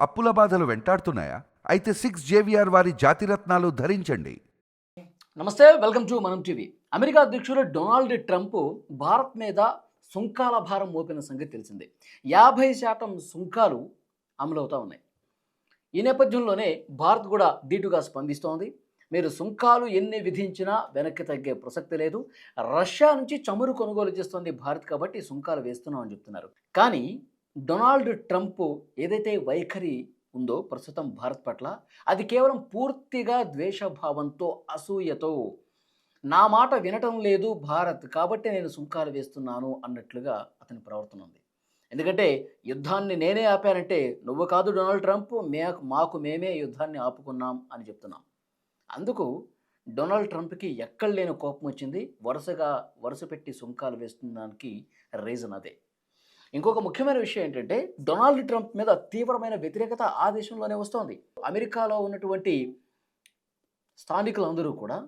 అప్పుల బాధలు వెంటాడుతున్నాయా? అయితే సిక్స్ జేవిఆర్ వారి జాతిరత్నాలు ధరించండి. నమస్తే welcome to Manam TV. America అధ్యక్షుడు డొనాల్డ్ ట్రంప్ భారత్ మీద సుంకాల భారం మోపిన సంగతి తెలిసిందే. యాభై శాతం సుంకాలు అమలవుతూ ఉన్నాయి. ఈ నేపథ్యంలోనే భారత్ కూడా దీటుగా స్పందిస్తోంది. మీరు సుంకాలు ఎన్ని విధించినా వెనక్కి తగ్గే ప్రసక్తి లేదు. రష్యా నుంచి చమురు కొనుగోలు చేస్తోంది భారత్ కాబట్టి సుంకాలు వేస్తున్నామని చెప్తున్నారు. కానీ డొనాల్డ్ ట్రంప్ ఏదైతే వైఖరి ఉందో ప్రస్తుతం భారత్ పట్ల అది కేవలం పూర్తిగా ద్వేషభావంతో అసూయతో నా మాట వినటం లేదు భారత్ కాబట్టి నేను సుంకాలు వేస్తున్నాను అన్నట్లుగా అతని ప్రవర్తన ఉంది. ఎందుకంటే యుద్ధాన్ని నేనే ఆపానంటే నువ్వు కాదు డొనాల్డ్ ట్రంప్ మే మాకు మేమే యుద్ధాన్ని ఆపుకున్నాం అని చెప్తున్నాం. అందుకు డొనాల్డ్ ట్రంప్కి ఎక్కడ లేని కోపం వచ్చింది? వరుసగా వరుస పెట్టి సుంకాలు వేస్తున్నదానికి రీజన్ అదే. ఇంకొక ముఖ్యమైన విషయం ఏంటంటే డొనాల్డ్ ట్రంప్ మీద తీవ్రమైన వ్యతిరేకత ఆ దేశంలోనే వస్తోంది. అమెరికాలో ఉన్నటువంటి స్థానికులందరూ కూడా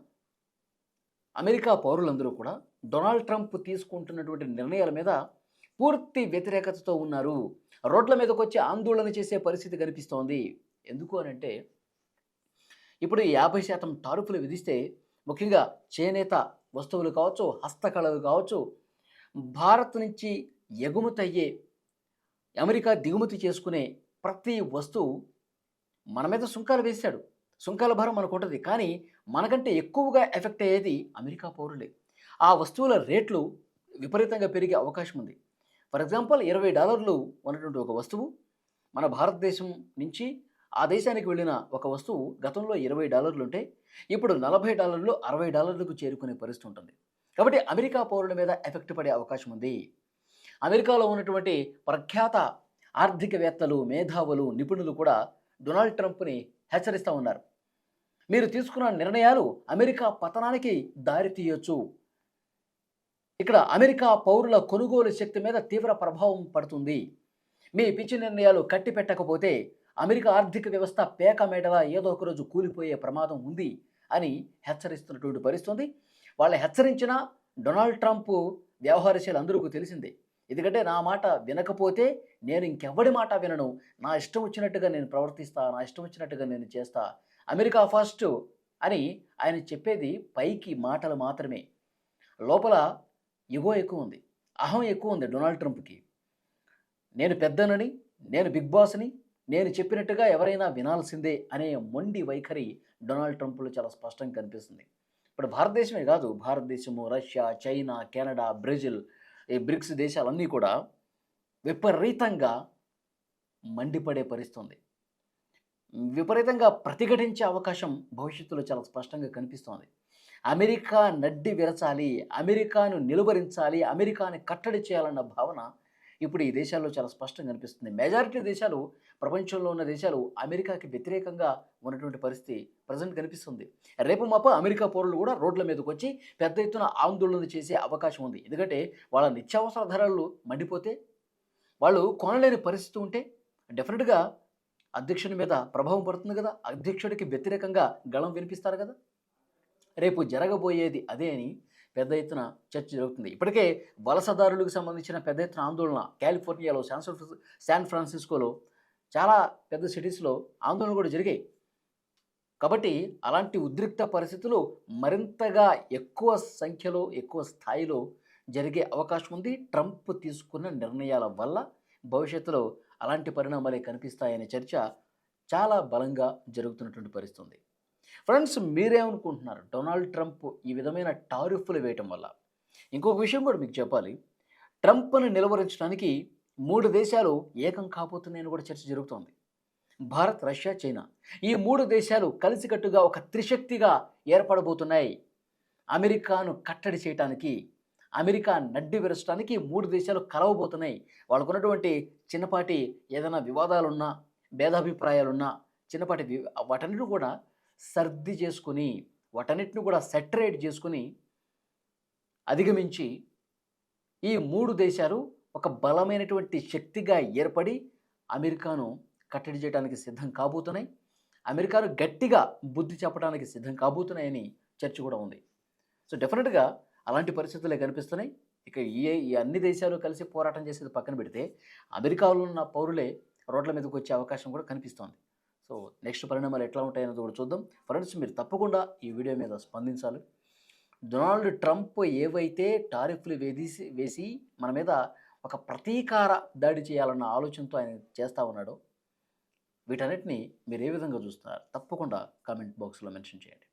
అమెరికా పౌరులందరూ కూడా డొనాల్డ్ ట్రంప్ తీసుకుంటున్నటువంటి నిర్ణయాల మీద పూర్తి వ్యతిరేకతతో ఉన్నారు. రోడ్ల మీదకి వచ్చి ఆందోళన చేసే పరిస్థితి కనిపిస్తోంది. ఎందుకు అని అంటే ఇప్పుడు యాభై శాతం టారుపులు విధిస్తే ముఖ్యంగా చేనేత వస్తువులు కావచ్చు హస్తకళలు కావచ్చు భారత్ నుంచి ఎగుమతి అయ్యే అమెరికా దిగుమతి చేసుకునే ప్రతి వస్తువు మన మీద సుంకాలు వేశాడు. సుంకాల భారం మనకు ఉంటుంది. కానీ మనకంటే ఎక్కువగా ఎఫెక్ట్ అయ్యేది అమెరికా పౌరులే. ఆ వస్తువుల రేట్లు విపరీతంగా పెరిగే అవకాశం ఉంది. ఫర్ ఎగ్జాంపుల్ ఇరవై డాలర్లు ఉన్నటువంటి ఒక వస్తువు మన భారతదేశం నుంచి ఆ దేశానికి వెళ్ళిన ఒక వస్తువు గతంలో ఇరవై డాలర్లు ఉంటే ఇప్పుడు నలభై డాలర్లు అరవై డాలర్లకు చేరుకునే పరిస్థితి ఉంటుంది. కాబట్టి అమెరికా పౌరుల మీద ఎఫెక్ట్ పడే అవకాశం ఉంది. అమెరికాలో ఉన్నటువంటి ప్రఖ్యాత ఆర్థికవేత్తలు మేధావులు నిపుణులు కూడా డొనాల్డ్ ట్రంప్ని హెచ్చరిస్తూ ఉన్నారు. మీరు తీసుకున్న నిర్ణయాలు అమెరికా పతనానికి దారితీయొచ్చు ఇక్కడ అమెరికా పౌరుల కొనుగోలు శక్తి మీద తీవ్ర ప్రభావం పడుతుంది. మీ పిచ్చి నిర్ణయాలు కట్టి పెట్టకపోతే అమెరికా ఆర్థిక వ్యవస్థ పేక మేడలా ఏదో ఒక రోజు కూలిపోయే ప్రమాదం ఉంది అని హెచ్చరిస్తున్నటువంటి పరిస్థితుంది వాళ్ళు హెచ్చరించిన డొనాల్డ్ ట్రంప్ వ్యవహారశీలు అందరికీ తెలిసిందే. ఎందుకంటే నా మాట వినకపోతే నేను ఇంకెవడి మాట వినను. నా ఇష్టం వచ్చినట్టుగా నేను ప్రవర్తిస్తా నా ఇష్టం వచ్చినట్టుగా నేను చేస్తా. అమెరికా ఫస్ట్ అని ఆయన చెప్పేది పైకి మాటలు మాత్రమే. లోపల ఇగో ఎక్కువ ఉంది. అహం ఎక్కువ ఉంది డొనాల్డ్ ట్రంప్కి. నేను పెద్దనని నేను బిగ్ బాస్ని నేను చెప్పినట్టుగా ఎవరైనా వినాల్సిందే అనే మొండి వైఖరి డొనాల్డ్ ట్రంప్లో చాలా స్పష్టంగా కనిపిస్తుంది. ఇప్పుడు భారతదేశమే కాదు భారతదేశము రష్యా చైనా కెనడా బ్రెజిల్ ఈ బ్రిక్స్ దేశాలన్నీ కూడా విపరీతంగా మండిపడే పరిస్థితుంది. విపరీతంగా ప్రతిఘటించే అవకాశం భవిష్యత్తులో చాలా స్పష్టంగా కనిపిస్తోంది. అమెరికా నడ్డి విరచాలి అమెరికాను నిలువరించాలి అమెరికాని కట్టడి చేయాలన్న భావన ఇప్పుడు ఈ దేశాల్లో చాలా స్పష్టంగా కనిపిస్తుంది మెజారిటీ దేశాలు ప్రపంచంలో ఉన్న దేశాలు అమెరికాకి వ్యతిరేకంగా ఉన్నటువంటి పరిస్థితి ప్రజెంట్ కనిపిస్తుంది. రేపు మాప అమెరికా పౌరులు కూడా రోడ్ల మీదకి వచ్చి పెద్ద ఎత్తున ఆందోళన చేసే అవకాశం ఉంది. ఎందుకంటే వాళ్ళ నిత్యావసర ధరలు మండిపోతే వాళ్ళు కొనలేని పరిస్థితి ఉంటే డెఫినెట్గా అధ్యక్షుని మీద ప్రభావం పడుతుంది కదా. అధ్యక్షుడికి వ్యతిరేకంగా గళం వినిపిస్తారు కదా. రేపు జరగబోయేది అదే అని పెద్ద ఎత్తున చర్చ జరుగుతుంది. ఇప్పటికే వలసదారులకు సంబంధించిన పెద్ద ఎత్తున ఆందోళన కాలిఫోర్నియాలో శాన్ శాన్ ఫ్రాన్సిస్కోలో చాలా పెద్ద సిటీస్లో ఆందోళన కూడా జరిగాయి. కాబట్టి అలాంటి ఉద్రిక్త పరిస్థితులు మరింతగా ఎక్కువ సంఖ్యలో ఎక్కువ స్థాయిలో జరిగే అవకాశం ఉంది. ట్రంప్ తీసుకున్న నిర్ణయాల వల్ల భవిష్యత్తులో అలాంటి పరిణామాలే కనిపిస్తాయనే చర్చ చాలా బలంగా జరుగుతున్నటువంటి పరిస్థితి ఫ్రెండ్స్ మీరేమనుకుంటున్నారు? డొనాల్డ్ ట్రంప్ ఈ విధమైన టారిఫ్లు వేయటం వల్ల? ఇంకొక విషయం కూడా మీకు చెప్పాలి. ట్రంప్ను నిలువరించడానికి మూడు దేశాలు ఏకం కాబోతున్నాయని కూడా చర్చ జరుగుతోంది. Bharat Russia China. ఈ మూడు దేశాలు కలిసికట్టుగా ఒక త్రిశక్తిగా ఏర్పడబోతున్నాయి. అమెరికాను కట్టడి చేయటానికి అమెరికా నడ్డి విరచడానికి మూడు దేశాలు కలవబోతున్నాయి. వాళ్ళకు ఉన్నటువంటి చిన్నపాటి ఏదైనా వివాదాలున్నా భేదాభిప్రాయాలున్నా చిన్నపాటి వి వాటన్నిటిని కూడా సర్ది చేసుకుని వాటన్నిటిని కూడా సెటరేట్ చేసుకుని అధిగమించి ఈ మూడు దేశాలు ఒక బలమైనటువంటి శక్తిగా ఏర్పడి అమెరికాను కట్టడి చేయడానికి సిద్ధం కాబోతున్నాయి. అమెరికాను గట్టిగా బుద్ధి చెప్పడానికి సిద్ధం కాబోతున్నాయని చర్చ కూడా ఉంది. సో డెఫినెట్గా అలాంటి పరిస్థితులే కనిపిస్తున్నాయి. ఇక ఏ ఈ అన్ని దేశాలు కలిసి పోరాటం చేసేది పక్కన పెడితే అమెరికాలో ఉన్న పౌరులే రోడ్ల మీదకి వచ్చే అవకాశం కూడా కనిపిస్తోంది. సో నెక్స్ట్ పరిణామాలు ఎట్లా ఉంటాయని కూడా చూద్దాం. ఫ్రెండ్స్ మీరు తప్పకుండా ఈ వీడియో మీద స్పందించాలి. డొనాల్డ్ ట్రంప్ ఏవైతే టారిఫ్లు వేసి వేసి మన మీద ఒక ప్రతీకార దాడి చేయాలన్న ఆలోచనతో ఆయన చేస్తూ ఉన్నాడో వీటన్నిటిని మీరు ఏ విధంగా చూస్తారు తప్పకుండా కామెంట్ బాక్స్లో మెన్షన్ చేయండి.